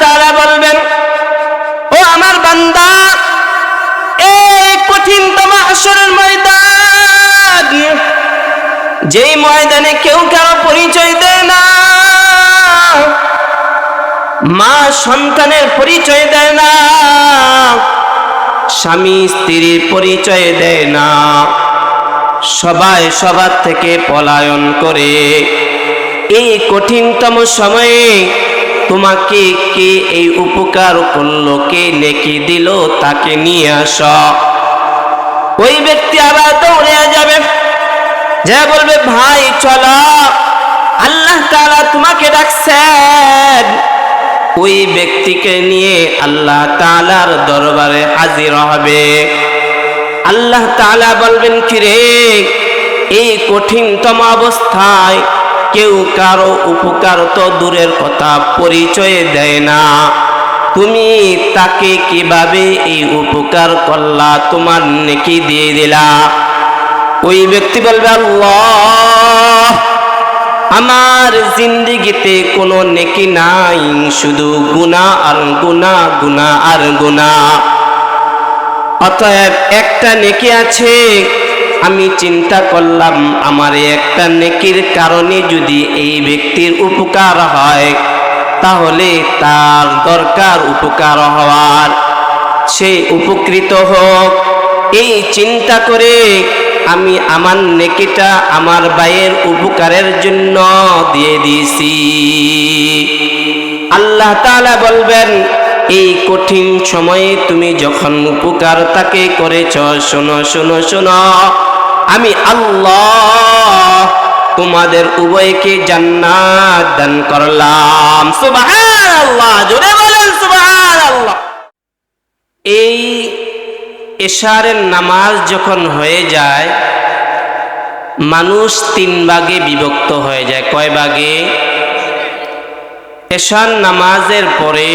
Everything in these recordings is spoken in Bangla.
তাআলা বলবেন, ও আমার বান্দা, এই ময়দান, যেই ময়দানে কেউ কারও পরিচয় দেয় না, মা সন্তানের পরিচয় দেয় না, স্বামী স্ত্রীর পরিচয় দেয় না, সবাই সবার থেকে পলায়ন করে, এই কঠিনতম সময়ে তোমাকে কে এই উপকার করল? কে নেকি দিল? তাকে নিয়ে আস। ওই ব্যক্তি আবার দৌড়ে যাবে। যা বলবে, ভাই, চলো। আল্লাহ তাআলা তোমাকে ডাকছেন। ওই ব্যক্তিকে নিয়ে আল্লাহ তাআলার দরবারে হাজির হবে। আল্লাহ তাআলা বলবেন কি রে এই কঠিনতম অবস্থায় কেউ কারও উপকার তো দূরের কথা, পরিচয় দেয় না। তুমি তাকে কীভাবে এই উপকার করলা, তোমার নেকি দিয়ে দিলা। ওই ব্যক্তি বলবে, আল্লাহ, আমার জিন্দিগিতে কোনো নেকি নাই, শুধু গুনাহ আর গুনাহ গুনাহ আর গুনাহ। অতএব একটা নেকি আছে আমি চিন্তা করলাম, আমার একটা নেকির কারণে যদি এই ব্যক্তির উপকার হয়, তাহলে তার দরকার উপকার হওয়ার। সে উপকৃত হোক। এই চিন্তা করে আমি আমার নেকিটা আমার ভাইয়ের উপকারের জন্য দিয়ে দিয়েছি। আল্লাহ তাআলা বলবেন, এই কঠিন সময়ে তুমি যখন উপকার তাকে করেছ, শোনো শোনো শোনো আমি আল্লাহ তোমাদের উভয়কে জান্নাত দান করলাম। সুবহানাল্লাহ, জোরে বলেন সুবহানাল্লাহ। এই এশারের নামাজ যখন হয়ে যায়, মানুষ তিন ভাগে বিভক্ত হয়ে যায়। কয় ভাগে? এশার নামাজের পরে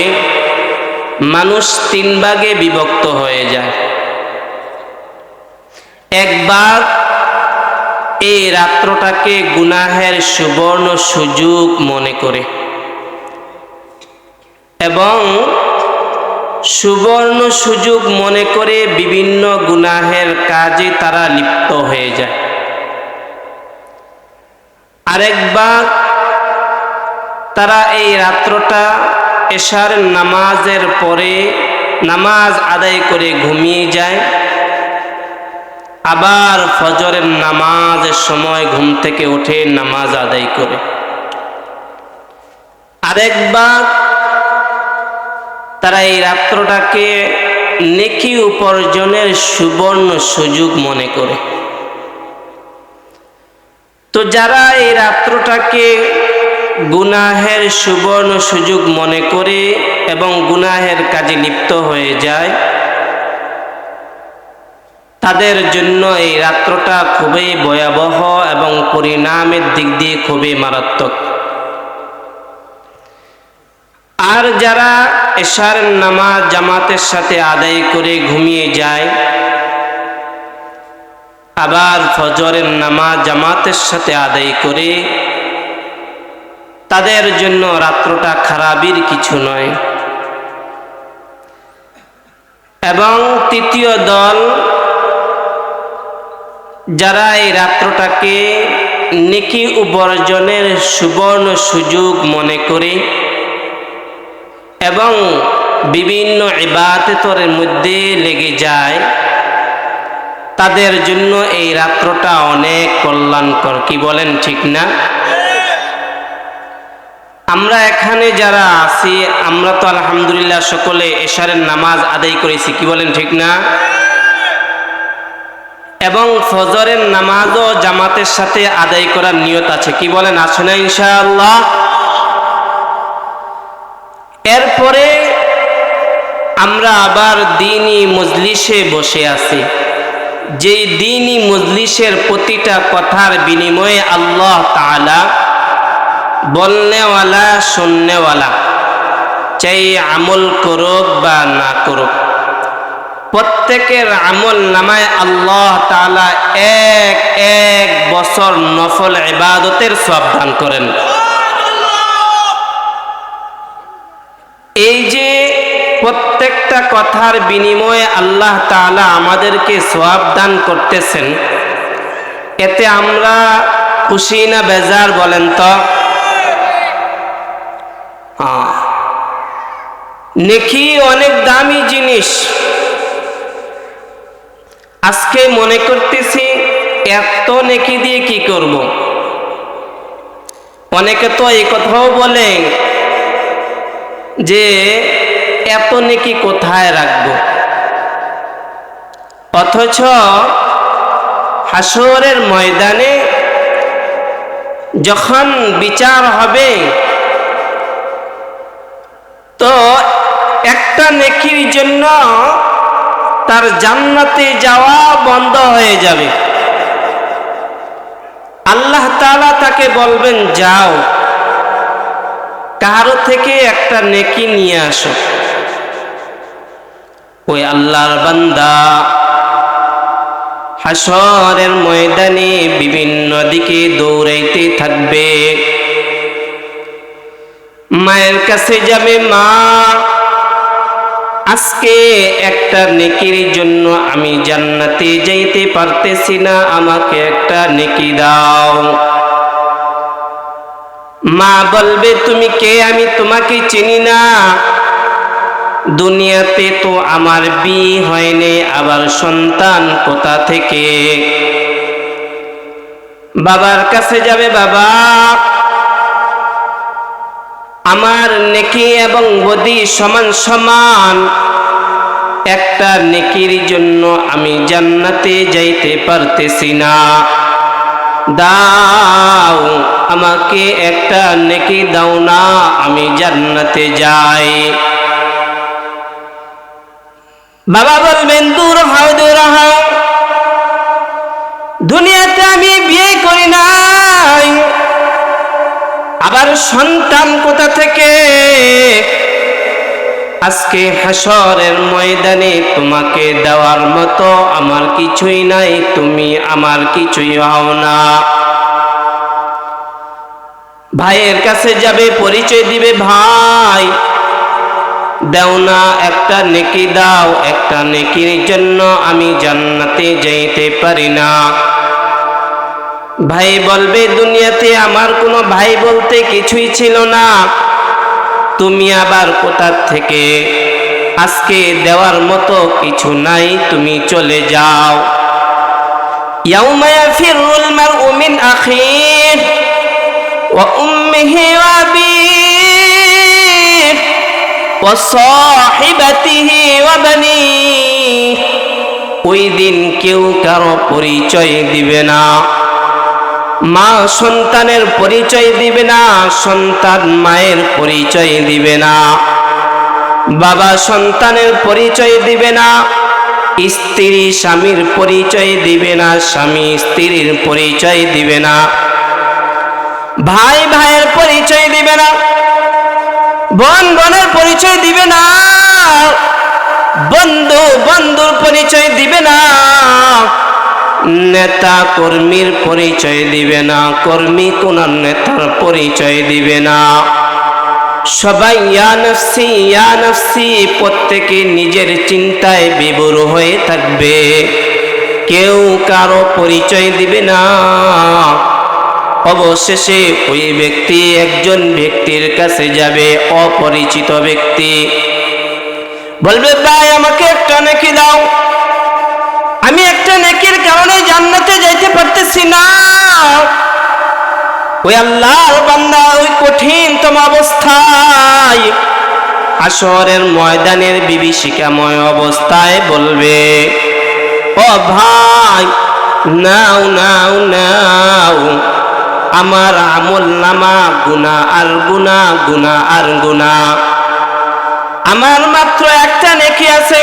মানুষ তিন ভাগে বিভক্ত হয়ে যায়। একবার এই রাত্রটাকে গুনাহের সুবর্ণ সুযোগ মনে করে। এবং সুবর্ণ সুযোগ মনে করে বিভিন্ন গুনাহের কাজে তারা লিপ্ত হয়ে যায়। আরেকবার তারা এই রাত্রটা এশার নামাজের পরে নামাজ আদায় করে ঘুমিয়ে যায়। আবার ফজরের নামাজের সময় ঘুম থেকে উঠে নামাজ আদায় করে। আরেকবার তারা এই রাত্রটাকে নেকি উপার্জনের সুবর্ণ সুযোগ মনে করে। তো যারা এই রাত্রটাকে গুনাহের সুবর্ণ সুযোগ মনে করে এবং গুনাহের কাজে লিপ্ত হয়ে যায় তাদের জন্য এই রাত্রটা খুবই ভয়াবহ এবং পরিণামের দিক দিয়ে খুবই মারাত্মক। আর যারা এশার নামাজ জামাতের সাথে আদায় করে ঘুমিয়ে যায়, আবার ফজরের নামাজ জামাতের সাথে আদায় করে, তাদের জন্য রাত্রটা খারাপির কিছু নয়। এবং তৃতীয় দল যারা এই রাত্রটাকে নেকি উপার্জনের সুবর্ণ সুযোগ মনে করে এবং বিভিন্ন ইবাদতের মধ্যে লেগে যায়, তাদের জন্য এই রাত্রটা অনেক কল্যাণকর। কি বলেন ঠিক না? আমরা এখানে যারা আছি, আমরা তো আলহামদুলিল্লাহ সকলে এশারের নামাজ আদায় করেছি। কি বলেন ঠিক না? এবং ফজরের নামাজও জামাতের সাথে আদায় করার নিয়ত আছে। কি বলেন? আছে না ইনশাআল্লাহ? এরপরে আমরা আবার দিনই মজলিসে বসে আছি। যেই দিনই মজলিসের প্রতিটা কথার বিনিময়ে আল্লাহ তাআলা বলনেওয়ালা, শুননেওয়ালা, চাই আমল করুক বা না করুক। প্রত্যেকের আমল নামায় আল্লাহ তাআলা এক এক বছর নফল ইবাদতের সব দান করেন এই যে প্রত্যেকটা কথার বিনিময়ে আল্লাহ তাআলা আমাদেরকে সোয়াব দান করতেছেন, এতে আমরা খুশি না বেজার বলেন তো। নেকি অনেক দামি জিনিস আজকে মনে করতেছি, এত নেকি দিয়ে কি করব? অনেকে তো এই কথাও বলে যে, এত নেকি কোথায় রাখব? অথচ হাসরের ময়দানে যখন বিচার হবে, তো একটা নেকির জন্য তার জান্নাতে যাওয়া বন্ধ হয়ে যাবে। আল্লাহ তাআলা তাকে বলবেন, যাও, কারও থেকে একটা নেকি নিয়ে আসো। ওই আল্লাহর বান্দা হাসরের ময়দানে বিভিন্ন দিকে দৌড়াইতে থাকবে। মায়ের কাছে যাবে মা আজকে একটা নেকির জন্য আমি জান্নাতে যাইতে পারতেছি না, আমাকে একটা নেকি দাও। মা বলবে, তুমি কে? আমি তোমাকে চিনি না। দুনিয়াতে তো আমার বিয়ে হয়নি, আবার সন্তান কোথা থেকে? বাবার কাছে যাবে, বাবা আমার নেকি এবং বদি সমান সমান। একটা নেকির জন্য আমি জান্নাতে যাইতে পারতেছি না। দাও, আমাকে একটা নেকি দাও না, আমি জান্নাতে যাই। বাবা বলবেন, দূর হও দূর হও সন্তান কোথা থেকে? আজকে হাসরের ময়দানে তোমাকে দেওয়ার মতো আমার কিছুই নাই, তুমি আমার কিছুই হও না। ভাইয়ের কাছে যাবে, পরিচয় দিবে, ভাই, দাও না একটা নেকি, দাও একটা নেকির জন্য আমি জান্নাতে যাইতে পারি না। ভাই বলবে, দুনিয়াতে আমার কোনো ভাই বলতে কিছুই ছিল না। তুমি আবার কোথার থেকে? আজকে দেওয়ার মতো কিছু নাই, তুমি চলে যাও। ইয়াউমা ইয়াফিরুল মারউ মিন আখিহ ওয়া উম্মিহি আবিহি ওয়া সাহিবাতিহি ওয়া ওই দিন কেউ কারও পরিচয় দিবে না। মা সন্তানের পরিচয় দিবে না, সন্তান মায়ের পরিচয় দিবে না। বাবা সন্তানের পরিচয় দিবে না, স্ত্রী স্বামীর পরিচয় দিবে না, স্বামী স্ত্রীর পরিচয় দিবে না। ভাই ভাইয়ের পরিচয় দিবে না, বোন বোনের পরিচয় দিবে না, বন্ধু বন্ধুর পরিচয় দিবে না। নেতা কর্মীর পরিচয় দিবে না, কর্মী কোন নেতার পরিচয় দিবে না। সবাই ইয়ানফসি ইয়ানফসি প্রত্যেকে নিজের চিন্তায় বিবর হয়ে থাকবে। কেউ কারও পরিচয় দিবে না। অবশেষে ওই ব্যক্তি একজন ব্যক্তির কাছে যাবে, অপরিচিত ব্যক্তি। বলবে, ভাই, আমাকে একটা নাকি দাও। আমি একটা নেকির কারণে জান্নাতে যাইতে পারতেছি না। ওই আল্লাহর বান্দা ওই কঠিনতম অবস্থায় আসরের ময়দানের বিভীষিকাময় অবস্থায় বলবে, ও ভাই, নাও নাও নাও। আমার আমল নামা গুনা আর গুনা গুনা আর গুনা আমার মাত্র একটা নেকি আছে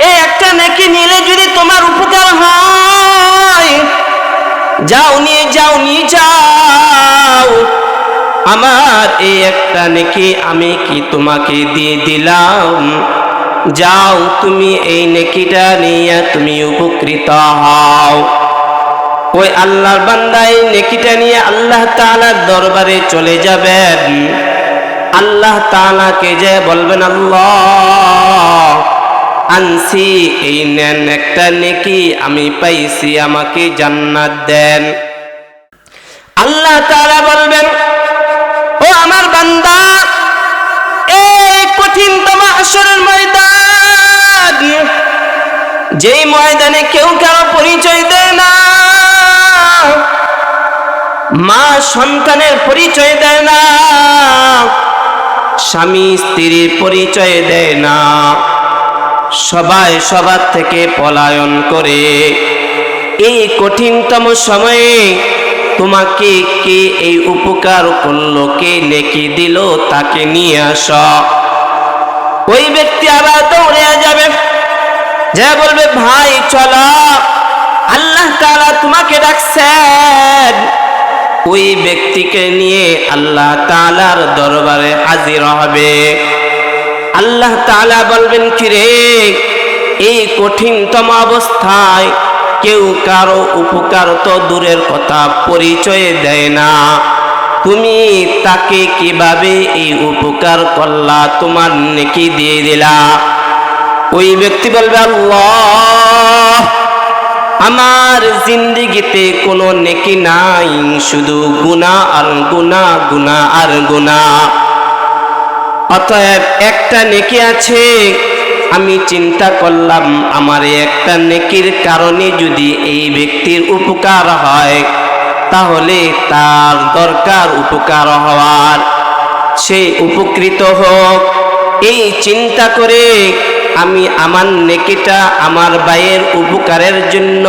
এই একটা নেকি নিলে যদি তোমার উপকার হয়, যাও নিয়ে যাও নিয়ে যাও। আমার এই একটা নেকি আমি কি তোমাকে দিয়ে দিলাম? যাও তুমি এই নেকিটা নিয়ে তুমি উপকৃত হও। ওই আল্লাহর বান্দা এই নেকিটা নিয়ে আল্লাহ তাআলার দরবারে চলে যাবেন। আল্লাহ তাআলাকে যে বলবেন, আল্লাহ আনছি, এই নেন একটা নেকি, আমি পাইছি, আমাকে জান্নাত দেন। আল্লাহ তাআলা বলবেন, ও আমার বান্দা, এই কঠিনতম আসরের ময়দান, যেই ময়দানে কেউ কারও পরিচয় দেয় না, মা সন্তানের পরিচয় দেয় না, স্বামী স্ত্রীর পরিচয় দেয় না। সবাই সবার থেকে পলায়ন করে। এই কঠিনতম সময়ে তোমাকে কে এই উপকার করল? কে নেকি দিল? তাকে নিয়ে আস। ওই ব্যক্তি আবার দৌড়ে যাবে। যা বলবে, ভাই, চলো। আল্লাহ তাআলা তোমাকে ডাকছেন। ওই ব্যক্তিকে নিয়ে আল্লাহ তাআলার দরবারে হাজির হবে। আল্লাহ তাআলা বলবেন কি রে এই কঠিনতম অবস্থায় কেউ কারও উপকার তো দূরের কথা, পরিচয় দেয় না। তুমি তাকে কীভাবে এই উপকার করলা, তোমার নেকি দিয়ে দিলা? ওই ব্যক্তি বলবে, আল্লাহ, আমার জিন্দিগিতে কোনো নেকি নাই, শুধু গুণা আর গুণা গুণা আর গুণা অতএব একটা নেকি আছে। আমি চিন্তা করলাম, আমার একটা নেকির কারণে যদি এই ব্যক্তির উপকার হয়, তাহলে তার দরকার উপকার হওয়ার। সে উপকৃত হোক। এই চিন্তা করে আমি আমার নেকিটা আমার ভাইয়ের উপকারের জন্য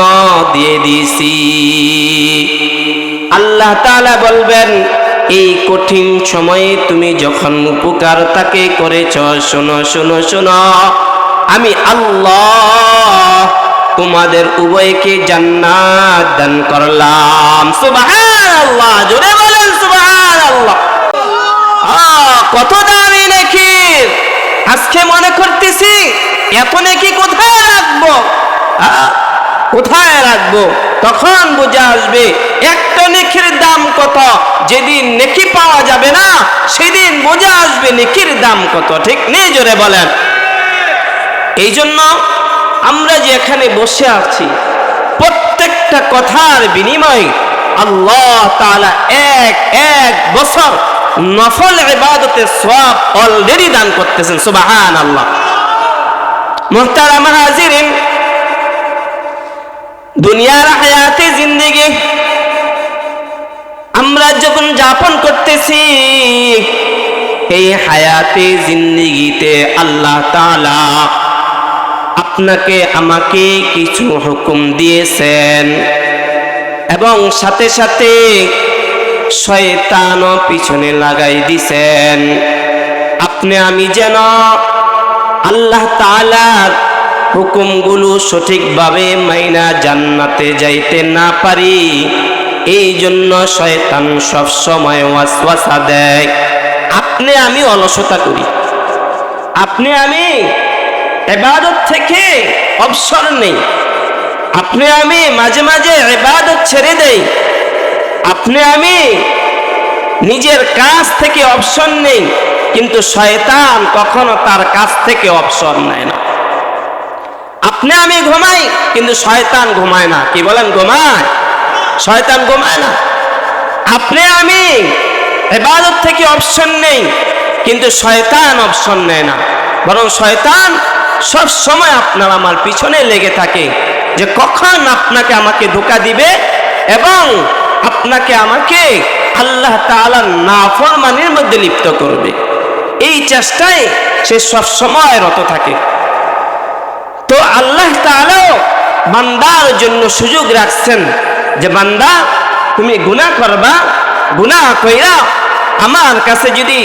দিয়ে দিয়েছি। আল্লাহ তাআলা বলবেন এই কঠিন সময়ে তুমি যখন উপকার তাকে করেছ, শোনো শোনো শোনো। আমি আল্লাহ তোমাদের উভয়কে জান্নাত দান করলাম। সুবহানাল্লাহ, জোরে বলেন সুবহানাল্লাহ। কত দামি নাকি? আজকে মনে করতেছি এত নাকি কোথায় রাখব? কোথায় রাখব? তখন বুঝে আসবে একটা নেকির দাম কত। যেদিন নেকি পাওয়া যাবে না, সেদিন বুঝে আসবে নেকির দাম কত। ঠিক নেই? জোরে বলেন। এই জন্য আমরা যে এখানে বসে আছি, প্রত্যেকটা কথার বিনিময়ে আল্লাহ তাআলা এক এক বছর নফল ইবাদতের সওয়াব অলরেডি দান করতেছেন। সুবহান আল্লাহ মুহতারাম হাজিরিন দুনিয়ার হায়াতে জিন্দেগি। আমরা যখন যাপন করতেছি, এই হায়াতে জিন্দিগিতে আল্লাহ তাআলা আপনাকে, আমাকে কিছু হুকুম দিয়েছেন এবং সাথে সাথে শয়তানও পিছনে লাগাই দিছেন। আপনি, আমি যেন আল্লাহ তাআলার হুকুমগুলো সঠিকভাবে মাইনা জান্নাতে যাইতে না পারি এই জন্য শয়তান সবসময় ওয়াসওয়াসা দেয়। আপনি আমি অলসতা করি। আপনি আমি এবাদত থেকে অবসর নেই। আপনি আমি মাঝে মাঝে এবাদত ছেড়ে দেই। আপনি আমি নিজের কাজ থেকে অপশন নেই, কিন্তু শয়তান কখনো তার কাছ থেকে অপশন নেয় না। আপনি আমি ঘুমাই, কিন্তু শয়তান ঘুমায় না। কি বলেন, ঘুমায়? শয়তান ঘুমায় না। আপনি আমি এবাদত থেকে অপশন নেই, কিন্তু শয়তান অপশন নেয় না। বরং শয়তান সব সময় আপনার আমার পিছনে লেগে থাকে যে কখন আপনাকে আমাকে ধোকা দিবে এবং আপনাকে আমাকে আল্লাহ তাআলার নাফরমানির মধ্যে লিপ্ত করবে। এই চেষ্টায় সে সব সময় রত থাকে। তো আল্লাহ তাআলাও বান্দার জন্য সুযোগ রাখছেন যে, বান্দা, তুমি গুনাহ করবা, গুনাহ কইরা আমার কাছে যদি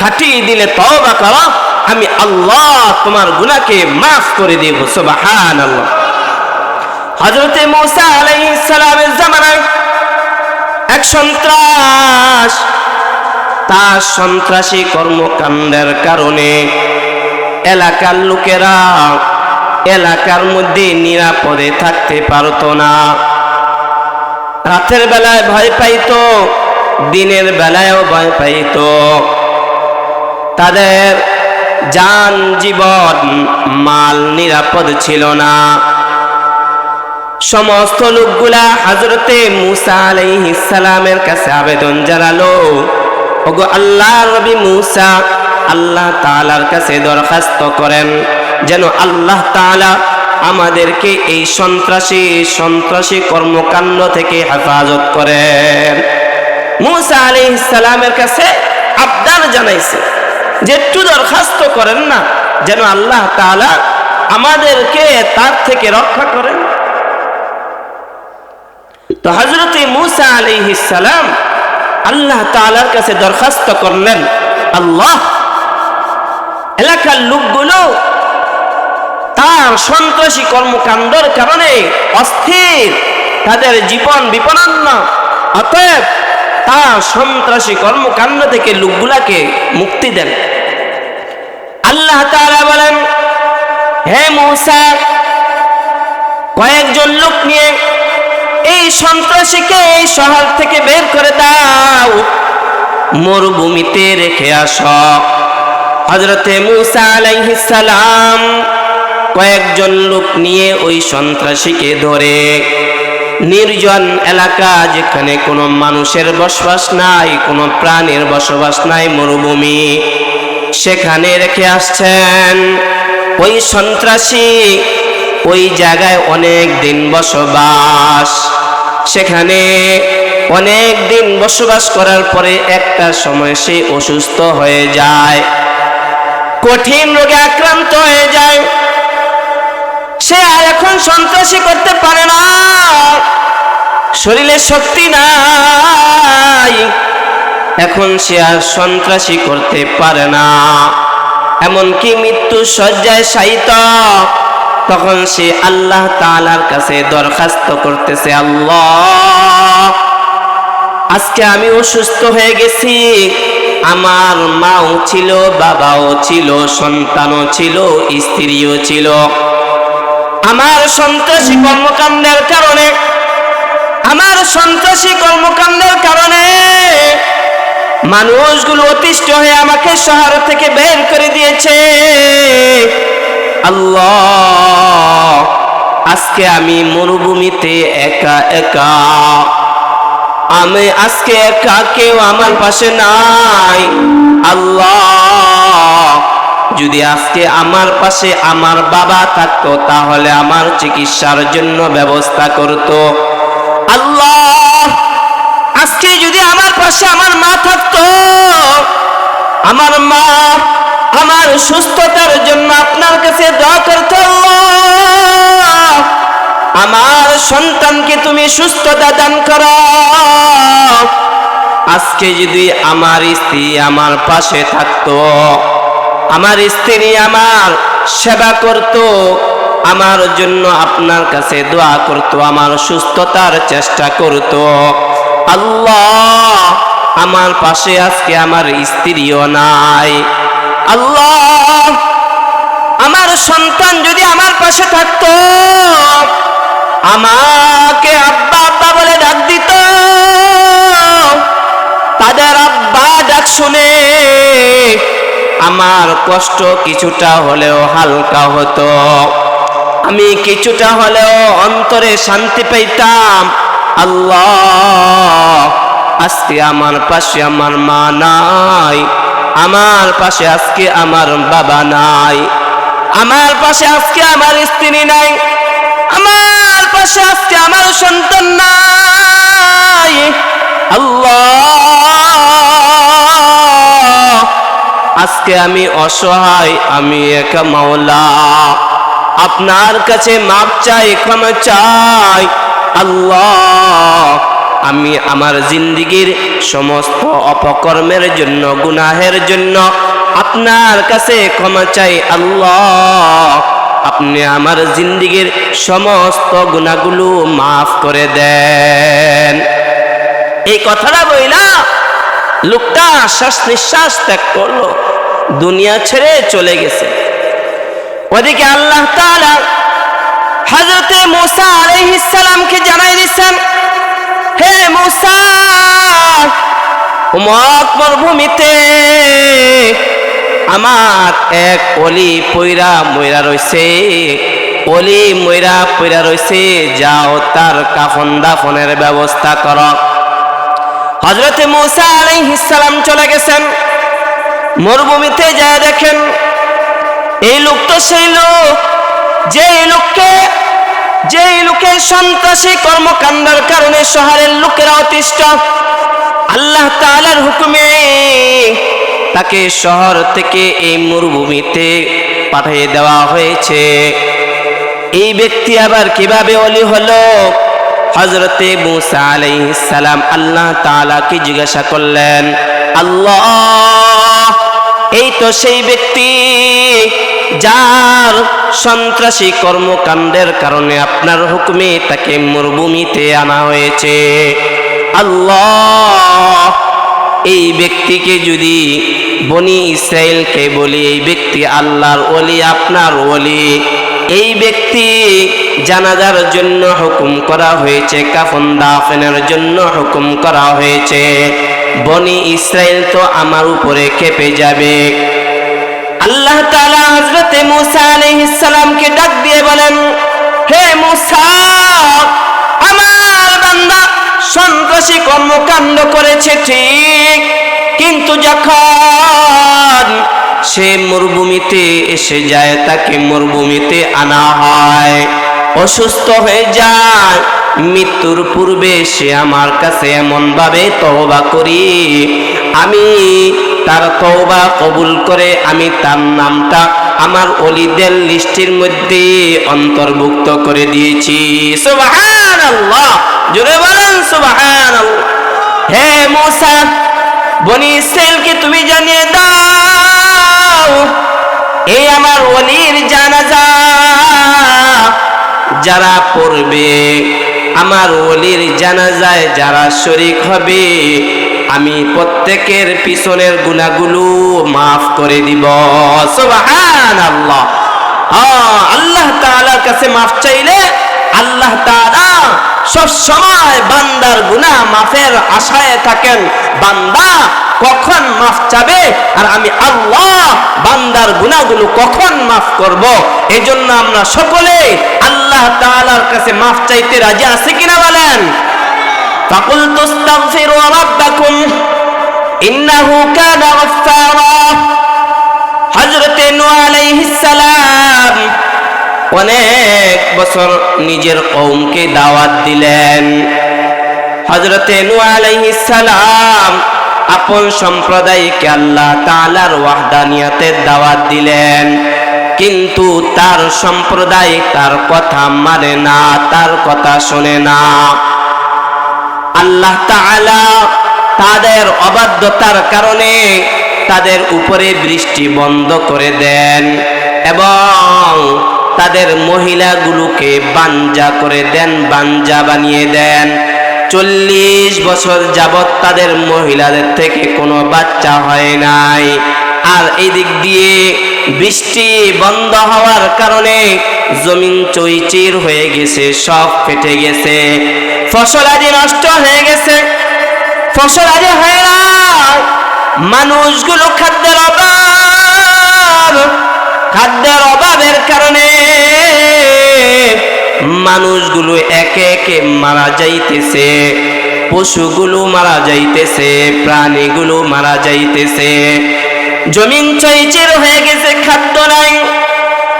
খাটিয়ে দিলে তওবা করো, আমি আল্লাহ তোমার গুনাহকে মাফ করে দেব, সুবহানাল্লাহ। হযরতে মূসা আলাইহিস সালামের জামানায় এক সন্ত্রাস, তার সন্ত্রাসী কর্মকাণ্ডের কারণে এলাকার লোকেরা এলাকার মধ্যে নিরাপদে থাকতে পারতো না। রাতের বেলায় ভয় পাইতো, দিনের বেলায়ও ভয় পাইতো। তাদের যান জীবন মাল নিরাপদ ছিল না। সমস্ত লোকগুলা হজরতে মুসা আলাইহিস সালামের কাছে আবেদন জানালো, ওগো আল্লাহ রবি মুসা, আল্লাহ তালার কাছে দরখাস্ত করেন। যেন আল্লাহ তাআলা আমাদেরকে এই সন্ত্রাসী সন্ত্রাসী কর্মকাণ্ড থেকে হেফাজত করেন। মুসা আলাইহিস সালামের কাছে আবদার জানাইছে যে, একটু দরখাস্ত করেন না, যেন আল্লাহ তাআলা আমাদেরকে তার থেকে রক্ষা করেন। তো হজরতে মুসা আলাইহিস সালাম আল্লাহ তাআলার কাছে দরখাস্ত করলেন, আল্লাহ, এলাকার লোকগুলো তার সন্ত্রাসী কর্মকাণ্ডের কারণে অস্থির। তাদের জীবন বিপন্ন অতএব তার সন্ত্রাসী কর্মকাণ্ড থেকে লোকগুলাকে মুক্তি দেন। আল্লাহ তাআলা বলেন, হে মৌসা, কয়েকজন লোক নিয়ে এই সন্ত্রাসীকে এই শহর থেকে বের করে দাও। মরুভূমিতে রেখে আস। হজরতে মুসা আলাইহিস সালাম কয়েকজন লোক নিয়ে ওই সন্ত্রাসীকে ধরে। নির্জন এলাকা যেখানে কোনো মানুষের বসবাস নাই, কোনো প্রাণীর বসবাস নাই, মরুভূমি সেখানে রেখে আসছেন। ওই সন্ত্রাসী ওই জায়গায় অনেক দিন বসবাস। সেখানে অনেক দিন বসবাস করার পরে একটা সময় সে অসুস্থ হয়ে যায়, কঠিন রোগে আক্রান্ত হয়ে যায়। সে আর এখন সন্ত্রাসী করতে পারে না। শরীরে শক্তি নাই। এখন সে আর সন্ত্রাসী করতে পারে না। এমনকি মৃত্যু শয্যায় শায়িত। তখন সে আল্লাহ তালার কাছে দরখাস্ত করতেছে, আল্লাহ, আজকে আমি অসুস্থ হয়ে গেছি। আমার মাও ছিল, বাবাও ছিল, সন্তানও ছিল, স্ত্রীও ছিল। আমার সন্ত্রাসী কর্মকাণ্ডের কারণে, আমার সন্ত্রাসী কর্মকাণ্ডের কারণে মানুষগুলো অতিষ্ঠ হয়ে আমাকে শহর থেকে বের করে দিয়েছে। আজকে আমি মরুভূমিতে একা একা, আমি আজকে একা, কেউ আমার পাশে নাই। আল্লাহ যদি আজকে আমার পাশে আমার বাবা থাকতো, তাহলে আমার চিকিৎসার জন্য ব্যবস্থা করত। আল্লাহ, আজকে যদি আমার পাশে আমার মা থাকতো, আমার মা আমার সুস্থতার জন্য আপনার কাছে দোয়া করতো আমার সন্তানকে তুমি সুস্থতা দান করো। আজকে যদি আমার স্ত্রী আমার পাশে থাকতো আমার স্ত্রী আমার সেবা করত, আমার জন্য আপনার কাছে দোয়া করত, আমার সুস্থতার চেষ্টা করত। আল্লাহ আমার পাশে আজকে আমার স্ত্রীও নাই। আল্লাহ আমার সন্তান যদি আমার পাশে থাকতো, আমাকে আব্বা আব্বা বলে ডাক দিত। তাদের আব্বা ডাক শুনে আমার কষ্ট কিছুটা হলেও হালকা হতো। আমি কিছুটা হলেও অন্তরে শান্তি পেতাম আল্লাহ, আজকে আমার পাশে আমার মা নাই। আমার পাশে আজকে আমার বাবা নাই। আমার পাশে আজকে আমার স্ত্রী নাই। আমার পাশে আজকে আমার সন্তান নাই। আল্লাহ আজকে আমি অসহায়, আমি একা মাওলা। আপনার কাছে মাপ চাই, ক্ষমা চাই। আল্লাহ, আমি আমার জিন্দিগির সমস্ত অপকর্মের জন্য, গুনাহের জন্য আপনার কাছে ক্ষমা চাই, আল্লাহ। আপনি আমার জিন্দিগির সমস্ত গুণাগুলো মাফ করে দেন। এই কথাটা বইলা লোকটা শ্বাস নিঃশ্বাস ত্যাগ করল। দুনিয়া ছেড়ে চলে গেছে। ওদিকে আল্লাহ তাআলা হযরতে মুসা আলাইহিস সালামকে জানাই দিয়েছেন হে মুসা মরুভূমিতে আমার এক অলি পইরা ময়রা রইছে। অলি ময়রা পইরা রইছে, যাও তার কাফন দাফনের ব্যবস্থা কর। হজরতে মুসা আলাইহিস সালাম চলে গেছেন। মরুভূমিতে যায় দেখেন, এই লোক তো সেই লোক, যে লোককে, যে লোকের সন্ত্রাসী কর্মকাণ্ডের কারণে শহরের লোকেরা অতিষ্ঠ। আল্লাহ তাআলার হুকুমে তাকে শহর থেকে এই মরুভূমিতে পাঠিয়ে দেওয়া হয়েছে। এই ব্যক্তি আবার কীভাবে অলি হলো? হজরতে মুসা আলাইহিস সালাম আল্লাহ তাআলাকে জিজ্ঞাসা করলেন, আল্লাহ, এই তো সেই ব্যক্তি যার সন্ত্রাসী কর্মকাণ্ডের কারণে আপনার হুকুমে তাকে মরুভূমিতে আনা হয়েছে। আল্লাহ, এই ব্যক্তিকে যদি বনি ইসরায়েলকে বলি, এই ব্যক্তি আল্লাহর ওলি, আপনার ওলি, এই ব্যক্তি জানাজার জন্য হুকুম করা হয়েছে, কাফন দাফনের জন্য হুকুম করা হয়েছে। বনি ইসরায়েল তো আমার উপরে খেপে যাবে। আল্লাহ তাআলা হযরতে মুসা আলাইহিস সালামকে ডাক দিয়ে বলেন, হে মুসা, আমার বান্দা সন্ত্রাসী কর্মকাণ্ড করেছে ঠিক, কিন্তু যখন সে মরুভূমিতে এসে যায়, তাকে মরুভূমিতে আনা হয়। অসুস্থ হয়ে যায়। মৃত্যুর পূর্বে সে আমার কাছে এমন ভাবে তওবা করি। আমি তার তওবা কবুল করে আমি তার নামটা আমার অলিদের লিস্টের মধ্যে অন্তর্ভুক্ত করে দিয়েছি। সুবহানাল্লাহ। জোরে বলেন সুবহানাল্লাহ। হে মুসা, বনি ইসরায়েলকে তুমি জানিয়ে দাও। এই আমার অলির জানাজা। যারা পড়বে, আমার ওলির জানাজায় যারা শরিক হবে, আমি প্রত্যেকের পিছনের গুণাগুলো মাফ করে দিব। সুবহান আল্লাহ আল্লাহ তাআলার কাছে মাফ চাইলে আল্লাহ তারা সব সময় বান্দার গুনা মাফের আশায় থাকেন। বান্দা কখন মাফ চাবে? আর আমি আল্লাহ বান্দার গুনাগুলো কখন মাফ করব? এই জন্য আমরা সকলে আল্লাহ তালার কাছে মাফ চাইতে রাজি আছে কিনা বলেন? ফাকুল তুস্তাগফিরু রাব্বাকুম, ইন্নাহু কানা গাফফারা। হযরতে নূহ আলাইহিস সালাম অনেক বছর নিজের কৌমকে দাওয়াত দিলেন। হজরতে সালাম আপন সম্প্রদায়কে আল্লাহ তাআলার ওয়াহদানিয়তের দাওয়াত দিলেন। কিন্তু তার সম্প্রদায় তার কথা মানে না, তার কথা শোনে না। আল্লাহ তাআলা তাদের অবাধ্যতার কারণে তাদের উপরে বৃষ্টি বন্ধ করে দেন এবং তাদের মহিলাগুলোকে বাঞ্জা করে দেন, বাঞ্জা বানিয়ে দেন। চল্লিশ বছর যাবৎ তাদের মহিলাদের থেকে কোনো বাচ্চা হয় নাই। আর এই দিক দিয়ে বৃষ্টি বন্ধ হওয়ার কারণে জমিন চৈচির হয়ে গেছে, সব ফেটে গেছে। ফসল আদি নষ্ট হয়ে গেছে। ফসল আদি হয় মানুষগুলো খাদ্যের অভাব। খাদ্যের অভাবের কারণে মানুষগুলো একে একে মারা যাইতেছে, পশুগুলো মারা যাইতেছে, প্রাণীগুলো মারা যাইতেছে। জমিন চৈচির হয়ে গেছে, খাদ্য নাই।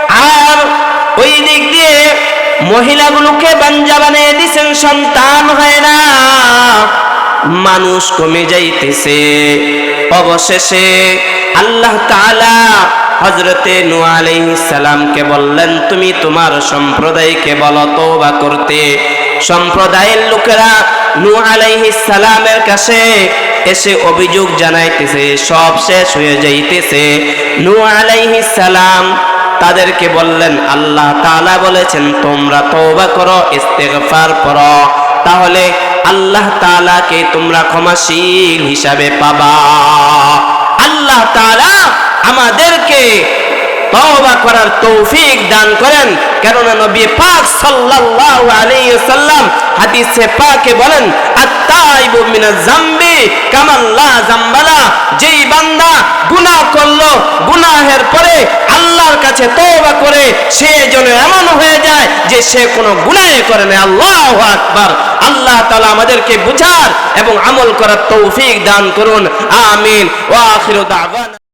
আর ওই দিক দিয়ে মহিলাগুলোকে বাঞ্জা বানিয়ে দিছেন, সন্তান হয় না। মানুষ কমে যাইতেছে। অবশেষে আল্লাহ তাআলা হজরতে আলাইহিস সালামকে বললেন, তুমি তোমার সম্প্রদায়কে বলো, তওবা করতে। সম্প্রদায়ের লোকেরা আলাইহিস সালামের কাছে এসে অভিযোগ জানাইতেছে, সব শেষ হয়ে যাইতেছে। আলাইহিস সালাম তাদেরকে বললেন, আল্লাহ তাআলা বলেছেন, তোমরা তওবা করো, ইস্তেগফার করো। তাহলে আল্লাহ তাআলাকে তোমরা ক্ষমাশীল হিসাবে পাবা। আল্লাহ তাআলা আমাদেরকে তওবা করার তৌফিক দান করেন। কেননা নবী পাক সাল্লাল্লাহু আলাইহি সাল্লাম হাদিসে পাকে বলেন, আত্তাইবু মিনাজ জামবি কামান লা জামবালা। যেই বান্দা গুনাহ করল, গুনাহের পরে আল্লাহর কাছে তওবা করে, সে যেন এমন হয়ে যায় যে সে কোনো গুনাহ করে না আল্লাহু আকবার। আল্লাহ তাআলা আমাদেরকে বুঝার এবং আমল করার তৌফিক দান করুন। আমিন। ওয়া আখিরু দাওয়ানা।